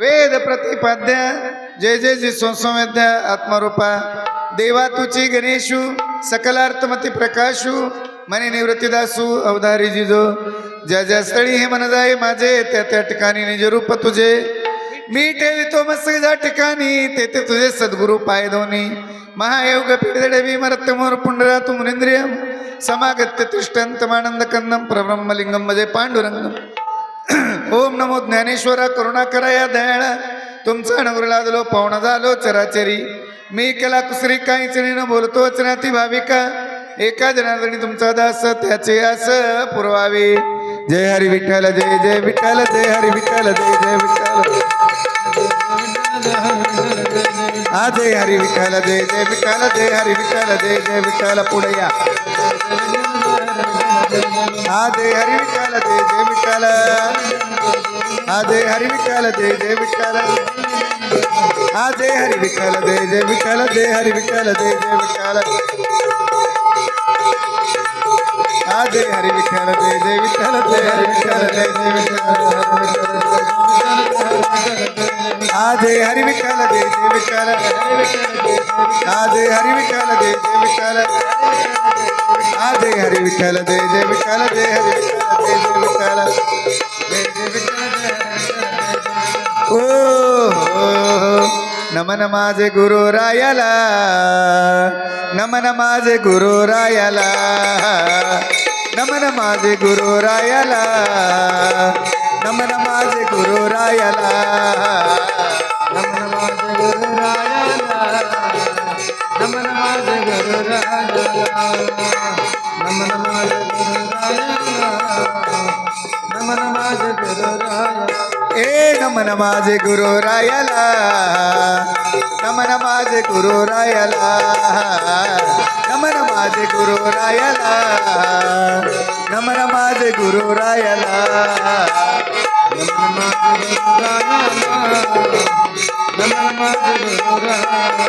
वेद प्रतिपाद्य। जय जय जी संसवेद्य आत्मरूपा। देवा तुची गणेशू सकलार्थमती प्रकाशू। मनी निवृत्तीदासू अवधारी जिजो। ज्या ज्या स्थळी हे मन जाई माझे त्या त्या ठिकाणी निज रूप तुझे। मी ठेवितो मस्त ज्या ठिकाणी तेथे तुझे सद्गुरु पाय दोन्ही महायोग पिढडवी मरत्यमोर पुंडरा तु मुनिंद्रियम समागत्य तिष्ठंतमानंद कंदम प्रब्रह्मलिंगम मजे पांडुरंगम। ओम नमो ज्ञानेश्वरा करुणा करा या दयाळा. तुमचा अनुग्रह लागलो पाहुणा झालो चराचरी. मी केला कुसरी काहीच न बोलतो ती भाविका. एका जनार्दनी तुमचा दास त्याचे आस पुरवावे. जय हरी विठ्ठल जय जय विठ्ठल जय हरी विठ्ठल जय जय विठ्ठल. हा जय हरी विठ्ठल जय जय विठ्ठल जय हरी विठ्ठल जय जय विठ्ठल पुढे या. ஆதே அறிவிக்கால தே தேவிக்கால ஆதே அறிவிக்கால தே தேவிக்கால ஆதே அறிவிக்கால தே தேவிக்கால தே அறிவிக்கால தே தேவிக்கால ஆதே அறிவிக்கால தே தேவிக்கால தே அறிவிக்கால தே தேவிக்கால ஆதே அறிவிக்கால தே தேவிக்கால जय हरी विठ्ठल जय जय विठ्ठल। जय हरी विठ्ठल जय जय विठ्ठल हा जय हरी विठ्ठल जय जय विठ्ठल। जय हरी विठ्ठल जय जय विठ्ठल जय जय विठ्ठल ओ नमन माझे गुरु रायाला नमन माझे गुरु रायाला नमन माझे गुरु रायाला नमन माझे गुरु रायाला नमन माझे गुरु रायाला। नम नम नम नमाज गुरु राया ए नम नमाज गुरु रायला नम नमाज गुरु रायला नम नमाज गुरु रायला नम नमाज गुरु रायला नम नमाज गुरु रायला नम नमाज गुरु रायला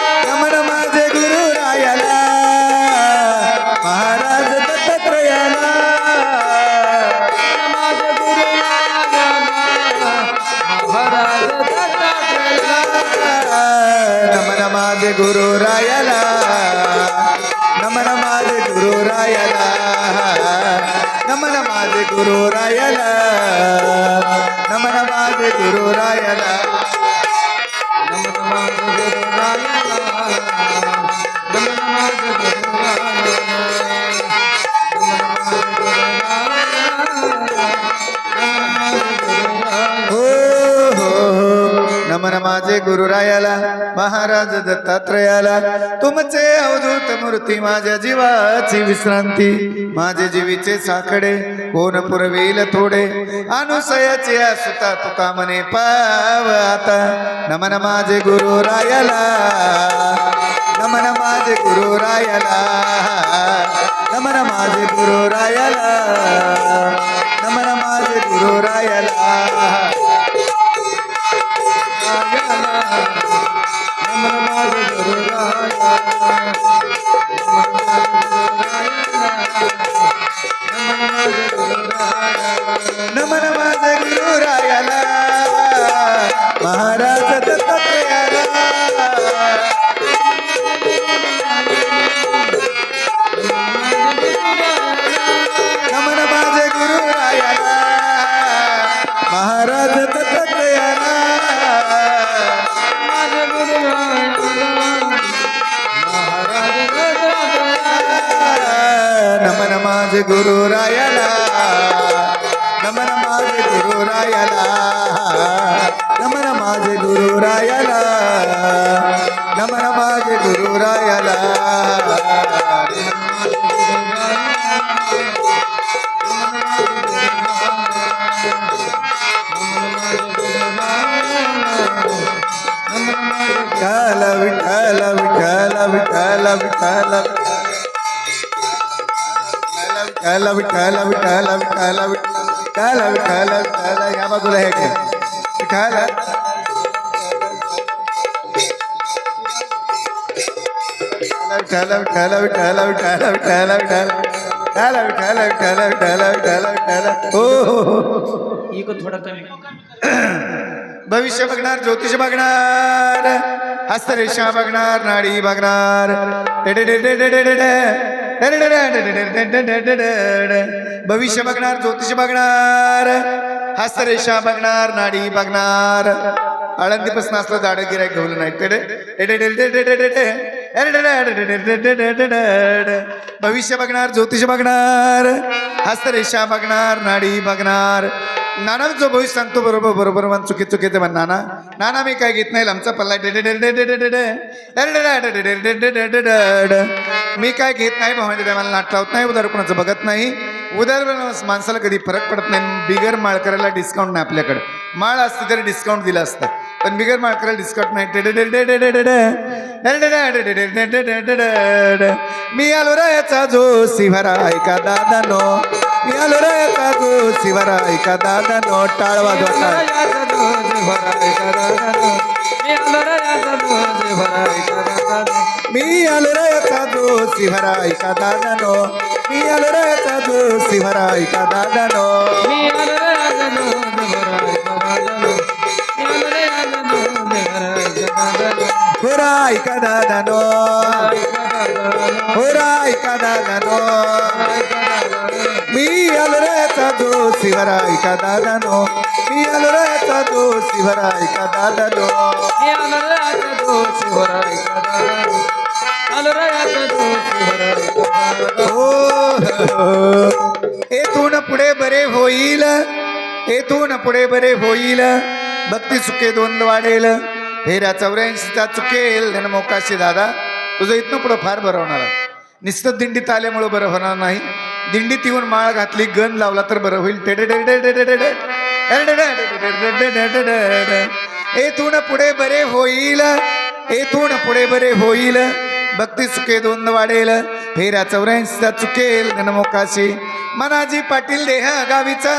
குரு ராயலா. நம நமாது குரு ராயலா. நம நமாது குரு ராயலா. நம நமாது குரு ராயலா. நம குரு नमन माझे गुरुरायाला महाराज दत्तात्रयाला तुमचे अवधूत मूर्ती माझ्या जीवाची विश्रांती. माझे जीवीचे साखडे कोण पुरवेल थोडे? अनुसयाचे सुता तुका मने पाव आता. नमन माझे गुरुरायाला नमन माझे गुरुरायाला नमन माझे गुरुरायाला नमन माझे गुरुरायाला नमन माझ गुरुरायाला. महाराज दत्तात्रयाला ಗುರು ರಾಯಣ ನಮನ ಮಾಜೆ ಗುರು ರಾಯಣ ನಮನ ಮಾಜೆ ಗುರು ರಾಯಣ ನಮನ ಮಾಜೆ ಗುರು ರಾಯಣ ಕಾಲ ವಿಠಲ ವಿಠಲ ವಿಠಲ ವಿಠಲ टहला भी टहला भी टहला भी टहला भी टहला भी टहला भी टहला या बाजूला हे काय टहला टहला भी टहला भी ಈಗ थोडा कमी भविष्य बघणार ज्योतिष बघणार हस्तरेषा बघणार नाडी बघणार भविष्य बघणार ज्योतिष बघणार हस्तरेषा बघणार नाडी बघणार आळंदीपासून असलं झाडं गिरायक घेऊन नाही भविष्य बघणार ज्योतिष बघणार हस्तरेषा बघणार नाडी बघणार नाना जो भविष्य सांगतो बरोबर बरोबर मन चुकी चुकीचे म्हण नाना नाना मी काय घेत नाही आमचा पल्ला मी काय घेत नाही भावाने मला नाट लावत नाही उदार कोणाचं बघत नाही उदार माणसाला कधी फरक पडत नाही बिगर माळ करायला डिस्काउंट नाही आपल्याकडे माळ असते तरी डिस्काउंट दिलं असतं पण बिगर माळ करायला डिस्काउंट नाही मी आलो रायचा जो शिवरा ऐका दादा नो ఎలురే కాదు శివరాయ కదా నోటాడవ మీ అలురే కాదు శివరాయ కదా నో. మీ అలురే కాదు శివరాయ కదా నో. హురాయ్ కదా నో. హురాయ్ కదా నో. मी రేతదు శివరాయ కదలను మియలు రేతదు శివరాయ కదలను మియలు రేతదు శివరాయ కదలను అలు రేతదు శివరాయ కదలను हे तून पुढे बरे होईल. हे पुढे बरे होईल. भक्ती चुके दोन वाढेल. फेऱ्या चौऱ्याऐंशीचा चुकेल. धन मोकाशी दादा. तुझं इथनं पुढं फार बरं होणार. नुसतं दिंडीत आल्यामुळं बरं होणार नाही. दिंडीत येऊन माळ घातली गन लावला तर बरं होईल येथून पुढे बरे होईल येथून पुढे बरे होईल भक्ती चुके दोन वाढेल फेऱ्या चौऱ्याऐंशीचा चुकेल गणमोकाशी मनाजी पाटील देह गावीचा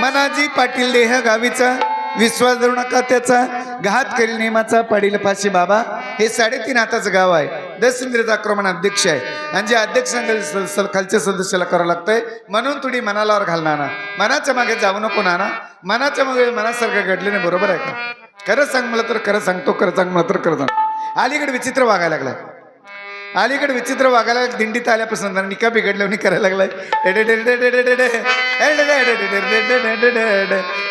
मनाजी पाटील देह गावीचा विश्वास धरू नका त्याचा घात करील नेमाचा पाडील फाशी बाबा हे साडेतीन हाताचं गाव आहे दस आक्रमण अध्यक्ष आहे आणि जे अध्यक्ष सांगेल स- स- खालच्या सदस्याला करावं लागतंय म्हणून थोडी मनालावर घाल नाना मनाच्या मागे जाऊ नको नाना मनाच्या मागे मनासारखं घडलं नाही बरोबर आहे का खरं सांग मला तर खरं सांगतो खरं सांग मला तर खरं सांग अलीकडे विचित्र वागायला लागलाय अलीकडे विचित्र वागायला दिंडीत आल्यापासून जरा निका बिघडल्याने करायला लागलाय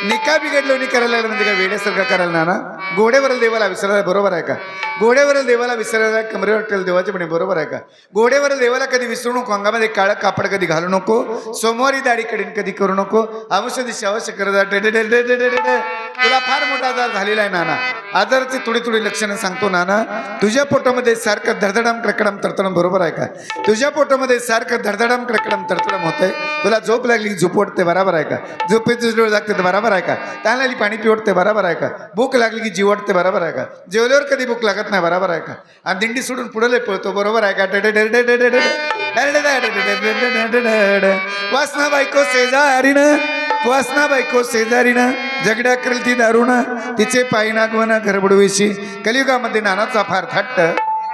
निका बिघडल्याने करायला लागला म्हणजे काय वेड्यासारखं करायला ना घोड्यावरील देवाला विसरायला बरोबर आहे का? घोड्यावरील देवाला विसरायला कमरेवर ठेवलं देवाचे म्हणे बरोबर आहे का? घोड्यावरील देवाला कधी विसरू नको अंगामध्ये काळं कापड कधी घालू नको सोमवारी दाढी कठीण कधी करू नको अवश्य दिशा अवश्य करत तुला फार मोठा आजार झालेला आहे नाना. आजाराची थोडी थोडी लक्षणं सांगतो नाना तुझ्या पोटामध्ये सारखं धडधडाम कडकडम तडतडम बरोबर आहे का तुझ्या पोटामध्ये सारखं धडधडाम कडकडम तडतडम होतंय तुला झोप लागली की झोप वाटते बरोबर आहे का झोपेचे डोळे लागते तर बरोबर आहे का तहान पाणी पिवटते बरोबर आहे का भूक लागली की जीव वाटते बरोबर आहे का जेवल्यावर कधी भूक लागत नाही बरोबर आहे का आणि दिंडी सोडून पुढे पळतो बरोबर आहे का वासना बायको शेजारीनं वासना बायको शेजारीनं झगड्या करेल ती दारुण. तिचे पाय नागवणं घरबडवेशी. कलियुगामध्ये नानाचा फार थाट्ट.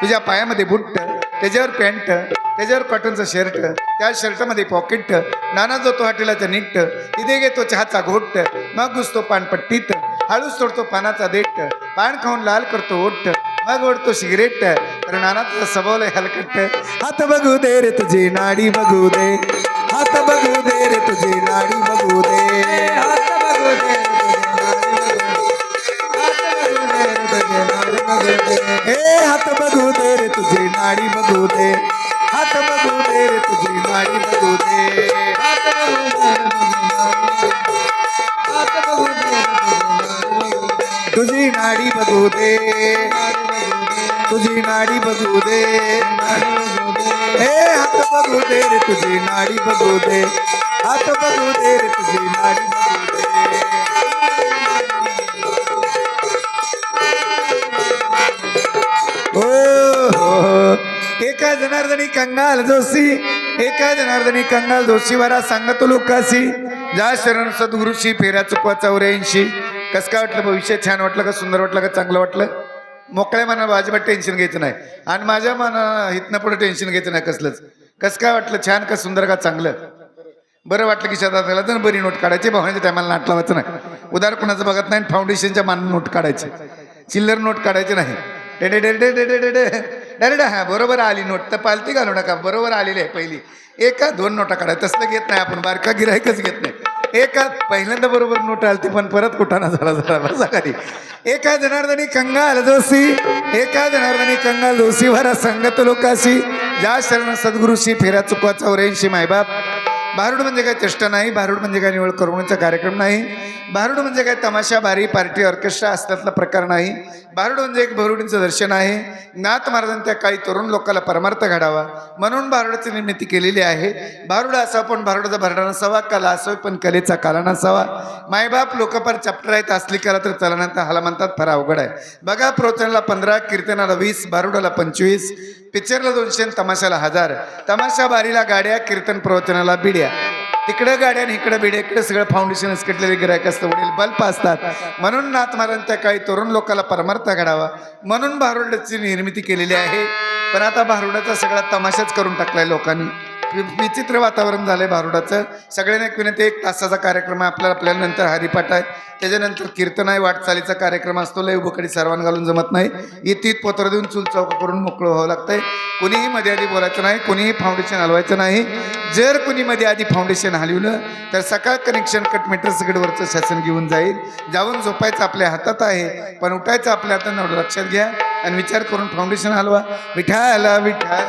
तुझ्या पायामध्ये बुट्ट. त्याच्यावर पॅन्ट. त्याच्यावर कॉटनचं शर्ट. त्या शर्टमध्ये पॉकेट. नाना जो तो हॉटेलाचं निट्ट तिथे घेतो चहाचा घोट. मग घुसतो पानपट्टीत. हळूच सोडतो पानाचा देट पान खाऊन लाल करतो ओट मग ओढतो सिगरेट. तर नानाचा स्वभाव हलकट. हात बघू दे रे तुझी नाडी बघू दे. हात बघू दे रे तुझी नाडी बघू दे. ए हात बघू दे रे तुझी नाडी बघू दे. हात बघू दे रे तुझी नाडी बघू दे. तुझी नाडी बघू दे. तुझी नाडी बघू दे. हे हात बघू दे रे तुझी नाडी बघू दे. हात बघू दे रे तुझी नाडी बघू दे. हो, हो. एका जनार्दनी कंगाल जोशी एका जनार्दनी कंगाल दोषीवारा सांगतो लोकासी जा शरण सद्गुरुशी फेऱ्या चुकवा चौऱ्याऐंशी. कसं काय वाटलं भविष्य छान वाटलं का सुंदर वाटलं का चांगलं वाटलं? मोकळ्या मनाला अजिबात टेन्शन घ्यायचं नाही. आणि माझ्या मना इथनं पुढे टेन्शन घ्यायचं नाही कसलंच. कसं काय वाटलं? छान का सुंदर का चांगलं? बरं वाटलं की शेतात तर बरी नोट काढायची भावनेच्या टायमाला नाट लावायचं नाही. उदार कुणाचं बघत नाही फाउंडेशनच्या मान नोट काढायची. चिल्लर नोट काढायचे नाही. डे डे डे डे डेडे डायरेक्ट हा बरोबर आली नोट. तर पालती घालू नका. बरोबर आलेली आहे पहिली. एका दोन नोटा काढाय तसलं घेत नाही आपण. बारका गिरायकच घेत नाही. एका पहिल्यांदा बरोबर नोट आलती पण परत कुठाना झाला झाला बसा खाली. एका जनार्दनी कंगाल जोशी एका जनार्दनी कंगाल जोशी वरा संगत लोकाशी ज्या शरण सद्गुरुशी फेरा चुकवा चौऱ्याऐंशी मायबाप. भारूड म्हणजे काय चेष्टा नाही भारुड म्हणजे काय निवड करवण्याचा कार्यक्रम नाही. भारुड म्हणजे काय? तमाशा भारी पार्टी ऑर्केस्ट्रा असल्यातला प्रकार नाही. भारुड म्हणजे एक भारुडींचं दर्शन आहे. नाथ महाराजांनी त्या काळी तरुण लोकांना परमार्थ घडावा म्हणून भारुडाची निर्मिती केलेली आहे. भारुड असा पण भारुडाचा भरडा नसावा कला असावी पण कलेचा काला नसावा. मायबाप लोकपर चॅप्टर आहेत असली कला तर चलनात हाला म्हणतात फार अवघड आहे. बघा प्रोचनाला पंधरा कीर्तनाला वीस भारुडाला पंचवीस पिक्चरला दोनशे तमाशाला हजार. तमाशा बारीला गाड्या कीर्तन प्रवचनाला बिड्या. तिकडं गाड्या आणि इकडं बिड्या इकडे सगळं फाउंडेशन असकटलेले गिरायक असतं वडील बल्ब असतात. म्हणून नाथ महाराजांच्या त्या तरुण लोकांना परमार्थ घडावा. म्हणून भारुडाची निर्मिती केलेली आहे. पण आता भारुडाचा सगळा तमाशाच करून टाकलाय लोकांनी. विचित्र वातावरण झालं आहे भारुडाचं सगळ्यांना एक विनंती एक तासाचा कार्यक्रम आहे आपल्याला आपल्याला नंतर हरिपाठ आहे. त्याच्यानंतर कीर्तन आहे वाटचालीचा कार्यक्रम असतो लय उभकडी सर्वांना घालून जमत नाही. इतीत पोत्र देऊन चूल चौक करून मोकळं व्हावं लागतंय. कोणीही मध्ये आधी बोलायचं नाही कोणीही फाउंडेशन हलवायचं नाही. जर कुणी मध्ये आधी फाउंडेशन हलवलं तर सकाळ कनेक्शन कट मीटर सगळं शासन घेऊन जाईल. जाऊन झोपायचं आपल्या हातात आहे पण उठायचं आपल्या हातात लक्षात घ्या आणि विचार करून फाउंडेशन हलवा. विठाला विठा